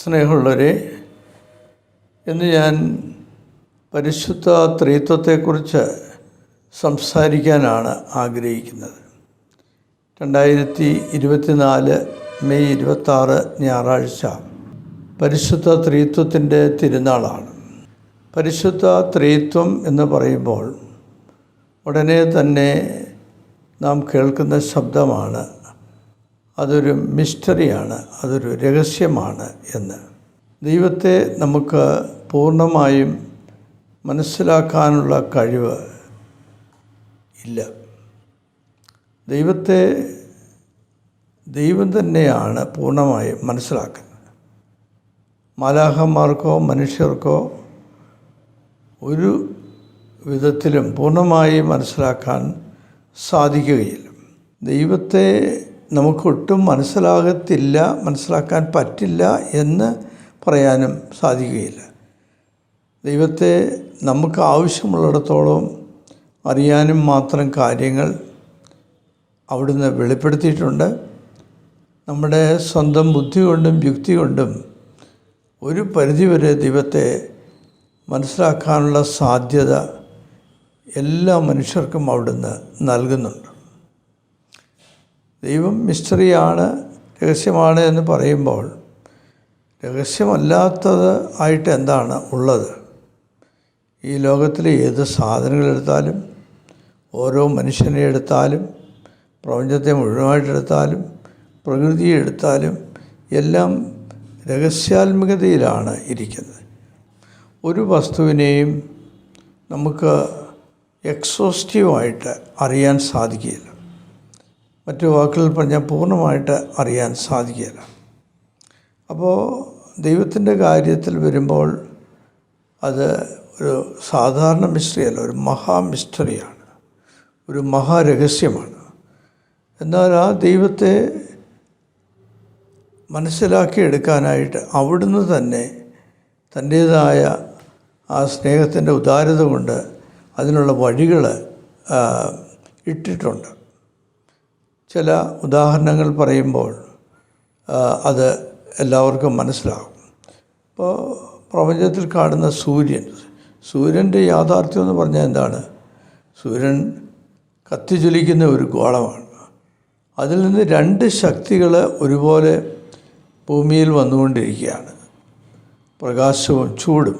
സ്നേഹമുള്ളവരെ ഇന്ന് ഞാൻ പരിശുദ്ധ ത്രീത്വത്തെക്കുറിച്ച് സംസാരിക്കാനാണ് ആഗ്രഹിക്കുന്നത്. രണ്ടായിരത്തി ഇരുപത്തിനാല് മെയ് ഇരുപത്താറ് ഞായറാഴ്ച പരിശുദ്ധ ത്രീത്വത്തിന്റെ തിരുനാളാണ്. പരിശുദ്ധ ത്രീത്വം എന്ന് പറയുമ്പോൾ ഉടനെ തന്നെ നാം കേൾക്കുന്ന ശബ്ദമാണ് അതൊരു മിസ്റ്ററിയാണ് അതൊരു രഹസ്യമാണ് എന്ന്. ദൈവത്തെ നമുക്ക് പൂർണമായും മനസ്സിലാക്കാനുള്ള കഴിവ് ഇല്ല. ദൈവത്തെ ദൈവം തന്നെയാണ് പൂർണമായും മനസ്സിലാക്കുന്നത്. മാലാഹന്മാർക്കോ മനുഷ്യർക്കോ ഒരു വിധത്തിലും പൂർണമായി മനസ്സിലാക്കാൻ സാധിക്കുകയില്ല. ദൈവത്തെ നമുക്കൊട്ടും മനസ്സിലാകത്തില്ല മനസ്സിലാക്കാൻ പറ്റില്ല എന്ന് പറയാനും സാധിക്കുകയില്ല. ദൈവത്തെ നമുക്ക് ആവശ്യമുള്ളിടത്തോളം അറിയാനും മാത്രം കാര്യങ്ങൾ അവിടുന്ന് വെളിപ്പെടുത്തിയിട്ടുണ്ട്. നമ്മുടെ സ്വന്തം ബുദ്ധി കൊണ്ടും യുക്തി കൊണ്ടും ഒരു പരിധിവരെ ദൈവത്തെ മനസ്സിലാക്കാനുള്ള സാധ്യത എല്ലാ മനുഷ്യർക്കും അവിടുന്ന് നൽകുന്നുണ്ട്. ദൈവം മിസ്റ്ററിയാണ് രഹസ്യമാണ് എന്ന് പറയുമ്പോൾ രഹസ്യമല്ലാത്തത് ആയിട്ട് എന്താണ് ഉള്ളത്? ഈ ലോകത്തിലെ ഏത് സാധനങ്ങളെടുത്താലും ഓരോ മനുഷ്യനെ എടുത്താലും പ്രപഞ്ചത്തെ മുഴുവനായിട്ടെടുത്താലും പ്രകൃതിയെ എടുത്താലും എല്ലാം രഹസ്യാത്മകതയിലാണ് ഇരിക്കുന്നത്. ഒരു വസ്തുവിനെയും നമുക്ക് എക്സോസ്റ്റീവായിട്ട് അറിയാൻ സാധിക്കില്ല മറ്റു വാക്കുകളിൽ പറഞ്ഞാൽ പൂർണമായിട്ട് അറിയാൻ സാധിക്കുകയില്ല. അപ്പോൾ ദൈവത്തിന്റെ കാര്യത്തിൽ വരുമ്പോൾ അത് ഒരു സാധാരണ മിസ്റ്ററി അല്ല ഒരു മഹാ മിസ്റ്ററിയാണ് ഒരു മഹാരഹസ്യമാണ് എന്നാൽ ആ ദൈവത്തെ മനസ്സിലാക്കിയെടുക്കാനായിട്ട് അവിടുന്ന് തന്നെ തന്റേതായ ആ സ്നേഹത്തിന്റെ ഉദാരത കൊണ്ട് അതിനുള്ള വഴികൾ ഇട്ടിട്ടുണ്ട്. ചില ഉദാഹരണങ്ങൾ പറയുമ്പോൾ അത് എല്ലാവർക്കും മനസ്സിലാകും. ഇപ്പോൾ പ്രപഞ്ചത്തിൽ കാണുന്ന സൂര്യൻ സൂര്യന്റെ യാഥാർത്ഥ്യം എന്ന് പറഞ്ഞാൽ എന്താണ്? സൂര്യൻ കത്തിജ്വലിക്കുന്ന ഒരു ഗോളമാണ്. അതിൽ നിന്ന് രണ്ട് ശക്തികൾ ഒരുപോലെ ഭൂമിയിൽ വന്നുകൊണ്ടിരിക്കുകയാണ്. പ്രകാശവും ചൂടും.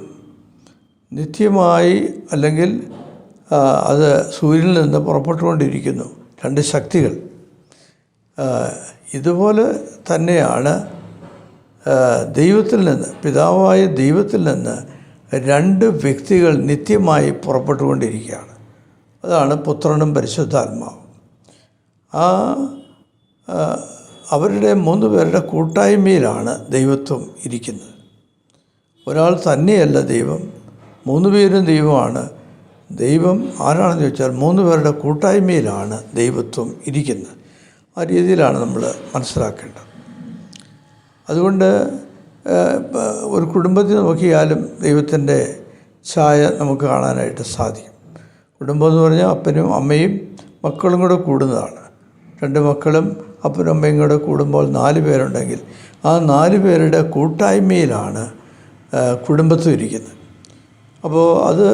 നിത്യമായി അല്ലെങ്കിൽ അത് സൂര്യനിൽ നിന്ന് പുറപ്പെട്ടുകൊണ്ടിരിക്കുന്നു. രണ്ട് ശക്തികൾ. ഇതുപോലെ തന്നെയാണ് ദൈവത്തിൽ നിന്ന് പിതാവായ ദൈവത്തിൽ നിന്ന് രണ്ട് വ്യക്തികൾ നിത്യമായി പുറപ്പെട്ടുകൊണ്ടിരിക്കുകയാണ്. അതാണ് പുത്രനും പരിശുദ്ധാത്മാവും. ആ അവരുടെ മൂന്ന് പേരുടെ കൂട്ടായ്മയിലാണ് ദൈവത്വം ഇരിക്കുന്നത്. ഒരാൾ തന്നെയല്ല ദൈവം മൂന്ന് പേരും ദൈവമാണ്. ദൈവം ആരാണെന്ന് ചോദിച്ചാൽ മൂന്ന് പേരുടെ കൂട്ടായ്മയിലാണ് ദൈവത്വം ഇരിക്കുന്നത്. ആ രീതിയിലാണ് നമ്മൾ മനസ്സിലാക്കേണ്ടത്. അതുകൊണ്ട് ഒരു കുടുംബത്തിൽ നോക്കിയാലും ദൈവത്തിന്റെ ഛായ നമുക്ക് കാണാനായിട്ട് സാധിക്കും. കുടുംബം എന്ന് പറഞ്ഞാൽ അപ്പനും അമ്മയും മക്കളും കൂടെ കൂടുന്നതാണ്. രണ്ട് മക്കളും അപ്പനും അമ്മയും കൂടെ കൂടുമ്പോൾ നാല് പേരുണ്ടെങ്കിൽ ആ നാല് പേരുടെ കൂട്ടായ്മയിലാണ് കുടുംബത്തിൽ ഇരിക്കുന്നത്. അപ്പോൾ അത്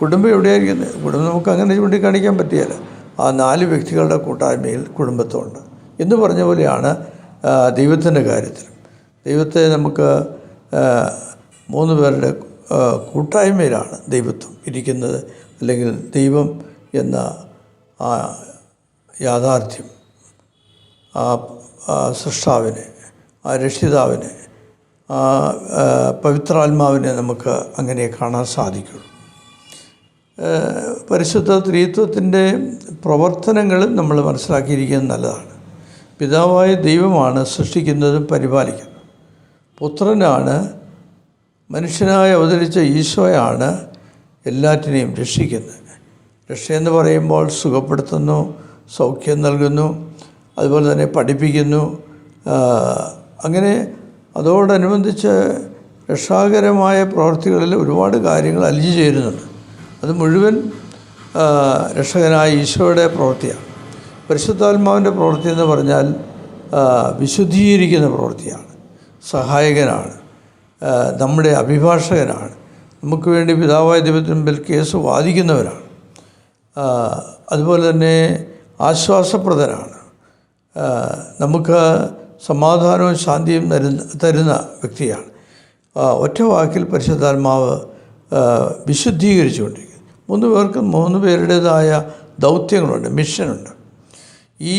കുടുംബം എവിടെയായിരിക്കുന്നത്? കുടുംബം നമുക്ക് അങ്ങനെ ചൂണ്ടിക്കാണിക്കാൻ പറ്റിയല്ല ആ നാല് വ്യക്തികളുടെ കൂട്ടായ്മയിൽ കുടുംബത്വമുണ്ട് എന്ന് പറഞ്ഞ പോലെയാണ് ദൈവത്തിന്റെ കാര്യത്തിൽ ദൈവത്തെ നമുക്ക് മൂന്ന് പേരുടെ കൂട്ടായ്മയിലാണ് ദൈവത്വം ഇരിക്കുന്നത്. അല്ലെങ്കിൽ ദൈവം എന്ന ആ യാഥാർത്ഥ്യം ആ സൃഷ്ടാവിനെ ആ രക്ഷിതാവിനെ ആ പവിത്രാത്മാവിനെ നമുക്ക് അങ്ങനെ കാണാൻ സാധിക്കുള്ളൂ. പരിശുദ്ധ ത്രീത്വത്തിന്റെ പ്രവർത്തനങ്ങളും നമ്മൾ മനസ്സിലാക്കിയിരിക്കുന്നത് നല്ലതാണ്. പിതാവായ ദൈവമാണ് സൃഷ്ടിക്കുന്നതും പരിപാലിക്കുന്നത്. പുത്രനാണ് മനുഷ്യനായി അവതരിച്ച ഈശോയാണ് എല്ലാറ്റിനെയും രക്ഷിക്കുന്നത്. രക്ഷയെന്ന് പറയുമ്പോൾ സുഖപ്പെടുത്തുന്നു സൗഖ്യം നൽകുന്നു അതുപോലെ തന്നെ പഠിപ്പിക്കുന്നു. അങ്ങനെ അതോടനുബന്ധിച്ച് രക്ഷാകരമായ പ്രവർത്തികളിൽ ഒരുപാട് കാര്യങ്ങൾ അലിഞ്ഞു ചേരുന്നുണ്ട്. അത് മുഴുവൻ രക്ഷകനായ ഈശോയുടെ പ്രവൃത്തിയാണ്. പരിശുദ്ധാത്മാവിന്റെ പ്രവൃത്തി എന്ന് പറഞ്ഞാൽ വിശുദ്ധീകരിക്കുന്ന പ്രവൃത്തിയാണ്. സഹായകനാണ്. നമ്മുടെ അഭിഭാഷകനാണ്. നമുക്ക് വേണ്ടി പിതാവായ ദൈവത്തിന് മുമ്പിൽ കേസ് വാദിക്കുന്നവരാണ്. അതുപോലെ തന്നെ ആശ്വാസപ്രദനാണ്. നമുക്ക് സമാധാനവും ശാന്തിയും തരുന്ന തരുന്ന വ്യക്തിയാണ്. ഒറ്റ വാക്കിൽ പരിശുദ്ധാത്മാവ് വിശുദ്ധീകരിച്ചുകൊണ്ടിരിക്കുന്നു. മൂന്ന് പേർക്കും മൂന്ന് പേരുടേതായ ദൗത്യങ്ങളുണ്ട് മിഷനുണ്ട്. ഈ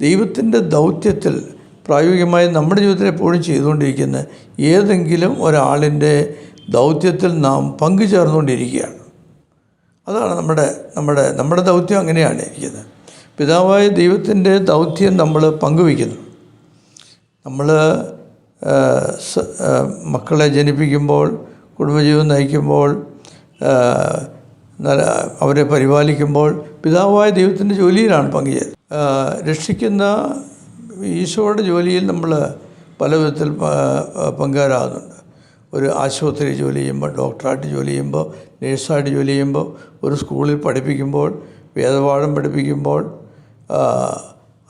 ദൈവത്തിന്റെ ദൗത്യത്തിൽ പ്രായോഗികമായി നമ്മുടെ ജീവിതത്തിൽ എപ്പോഴും ചെയ്തുകൊണ്ടിരിക്കുന്ന ഏതെങ്കിലും ഒരാളിന്റെ ദൗത്യത്തിൽ നാം പങ്കുചേർന്നുകൊണ്ടിരിക്കുകയാണ്. അതാണ് നമ്മുടെ നമ്മുടെ നമ്മുടെ ദൗത്യം അങ്ങനെയാണ് ഇരിക്കുന്നത്. പിതാവായ ദൈവത്തിന്റെ ദൗത്യം നമ്മൾ പങ്കുവയ്ക്കുന്നു. നമ്മൾ മക്കളെ ജനിപ്പിക്കുമ്പോൾ കുടുംബജീവിതം നയിക്കുമ്പോൾ അവരെ പരിപാലിക്കുമ്പോൾ പിതാവായ ദൈവത്തിന്റെ ജോലിയിലാണ് പങ്കുചേരുന്നത്. രക്ഷിക്കുന്ന ഈശോയുടെ ജോലിയിൽ നമ്മൾ പല വിധത്തിൽ പങ്കുകാരാകുന്നുണ്ട് ഒരു ആശുപത്രി ജോലി ചെയ്യുമ്പോൾ ഡോക്ടറായിട്ട് ജോലി ചെയ്യുമ്പോൾ നേഴ്സായിട്ട് ജോലി ചെയ്യുമ്പോൾ ഒരു സ്കൂളിൽ പഠിപ്പിക്കുമ്പോൾ വേദപാഠം പഠിപ്പിക്കുമ്പോൾ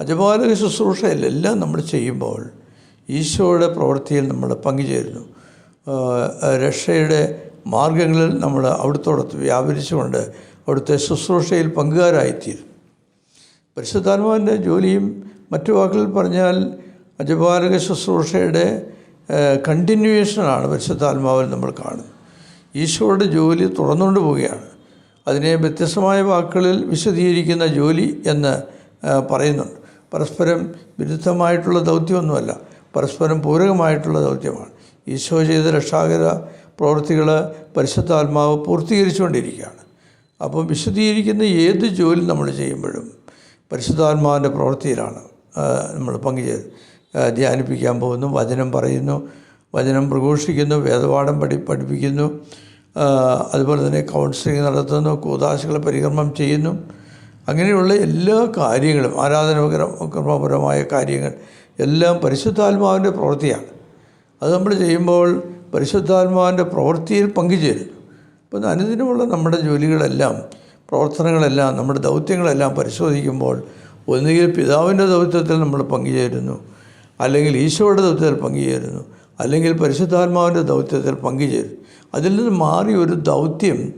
അജപാലക ശുശ്രൂഷയിലെല്ലാം നമ്മൾ ചെയ്യുമ്പോൾ ഈശോയുടെ പ്രവൃത്തിയിൽ നമ്മൾ പങ്കുചേരുന്നു. രക്ഷയുടെ മാർഗങ്ങളിൽ നമ്മൾ അവിടുത്തോടത്ത് വ്യാപരിച്ചുകൊണ്ട് അവിടുത്തെ ശുശ്രൂഷയിൽ പങ്കുകാരായിത്തീരും. പരിശുദ്ധാത്മാവിന്റെ ജോലിയും മറ്റു വാക്കുകളിൽ പറഞ്ഞാൽ അജപാലക ശുശ്രൂഷയുടെ കണ്ടിന്യൂവേഷനാണ് പരിശുദ്ധാത്മാവിൽ നമ്മൾ കാണുന്നത്. ഈശോയുടെ ജോലി തുറന്നുകൊണ്ട് പോവുകയാണ്. അതിനെ വ്യത്യസ്തമായ വാക്കുകളിൽ വിശദീകരിക്കുന്ന ജോലി എന്ന് പറയുന്നുണ്ട്. പരസ്പരം വിരുദ്ധമായിട്ടുള്ള ദൗത്യമൊന്നുമല്ല പരസ്പരം പൂരകമായിട്ടുള്ള ദൗത്യമാണ്. ഈശോ ചെയ്ത രക്ഷാകര പ്രവൃത്തികൾ പരിശുദ്ധാത്മാവ് പൂർത്തീകരിച്ചുകൊണ്ടിരിക്കുകയാണ്. അപ്പം വിശദീകരിക്കുന്ന ഏത് ജോലി നമ്മൾ ചെയ്യുമ്പോഴും പരിശുദ്ധാത്മാവിന്റെ പ്രവൃത്തിയിലാണ് നമ്മൾ പങ്കുചേത് ധ്യാനിപ്പിക്കാൻ പോകുന്നു വചനം പറയുന്നു വചനം പ്രഘോഷിക്കുന്നു വേദപാഠം പഠി പഠിപ്പിക്കുന്നു അതുപോലെ തന്നെ കൗൺസിലിംഗ് നടത്തുന്നു കൂതാശകളെ പരികർമ്മം ചെയ്യുന്നു. അങ്ങനെയുള്ള എല്ലാ കാര്യങ്ങളും ആരാധനകരമായ കാര്യങ്ങൾ എല്ലാം പരിശുദ്ധാത്മാവിന്റെ പ്രവൃത്തിയാണ്. അത് നമ്മൾ ചെയ്യുമ്പോൾ പരിശുദ്ധാത്മാവിന്റെ പ്രവൃത്തിയിൽ പങ്കുചേരുന്നു അപ്പോൾ അനുദിനമുള്ള നമ്മുടെ ജോലികളെല്ലാം പ്രവർത്തനങ്ങളെല്ലാം നമ്മുടെ ദൗത്യങ്ങളെല്ലാം പരിശോധിക്കുമ്പോൾ ഒന്നുകിൽ പിതാവിന്റെ ദൗത്യത്തിൽ നമ്മൾ പങ്കുചേരുന്നു അല്ലെങ്കിൽ ഈശോയുടെ ദൗത്യത്തിൽ പങ്കുചേരുന്നു അല്ലെങ്കിൽ പരിശുദ്ധാത്മാവിന്റെ ദൗത്യത്തിൽ പങ്കുചേരുന്നു അതിൽ നിന്ന് മാറി ഒരു ദൗത്യം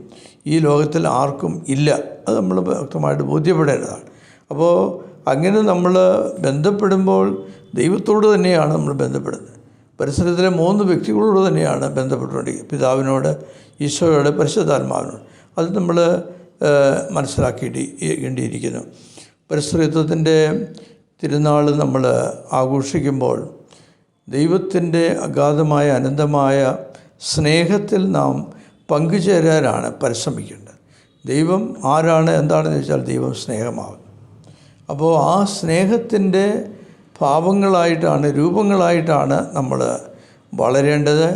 ഈ ലോകത്തിൽ ആർക്കും ഇല്ല. അത് നമ്മൾ വ്യക്തമായിട്ട് ബോധ്യപ്പെടേണ്ടതാണ്. അപ്പോൾ അങ്ങനെ നമ്മൾ ബന്ധപ്പെടുമ്പോൾ ദൈവത്തോട് തന്നെയാണ് നമ്മൾ ബന്ധപ്പെടുന്നത്. പരിസരത്തിലെ മൂന്ന് വ്യക്തികളോട് തന്നെയാണ് ബന്ധപ്പെട്ടുകൊണ്ടിരിക്കുന്നത് പിതാവിനോട് ഈശോയോട് പരിശുദ്ധാത്മാവിനോട്. അത് നമ്മൾ മനസ്സിലാക്കിയിട്ടിരിക്കുന്നു. പരിസരത്വത്തിന്റെ തിരുനാൾ നമ്മൾ ആഘോഷിക്കുമ്പോൾ ദൈവത്തിന്റെ അഗാധമായ അനന്തമായ സ്നേഹത്തിൽ നാം പങ്കുചേരാനാണ് പരിശ്രമിക്കേണ്ടത്. ദൈവം ആരാണ് എന്താണെന്ന് ചോദിച്ചാൽ ദൈവം സ്നേഹമാകും അപ്പോൾ ആ സ്നേഹത്തിന്റെ ഭാവങ്ങളായിട്ടാണ് രൂപങ്ങളായിട്ടാണ് നമ്മൾ വളരേണ്ടത്.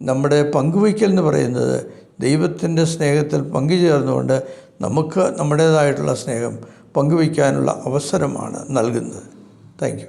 നമ്മുടെ പങ്കുവയ്ക്കൽ എന്ന് പറയുന്നത് ദൈവത്തിന്റെ സ്നേഹത്തിൽ പങ്കുചേർന്നുകൊണ്ട് നമുക്ക് നമ്മുടേതായിട്ടുള്ള സ്നേഹം പങ്കുവയ്ക്കാനുള്ള അവസരമാണ് നൽകുന്നത്. താങ്ക്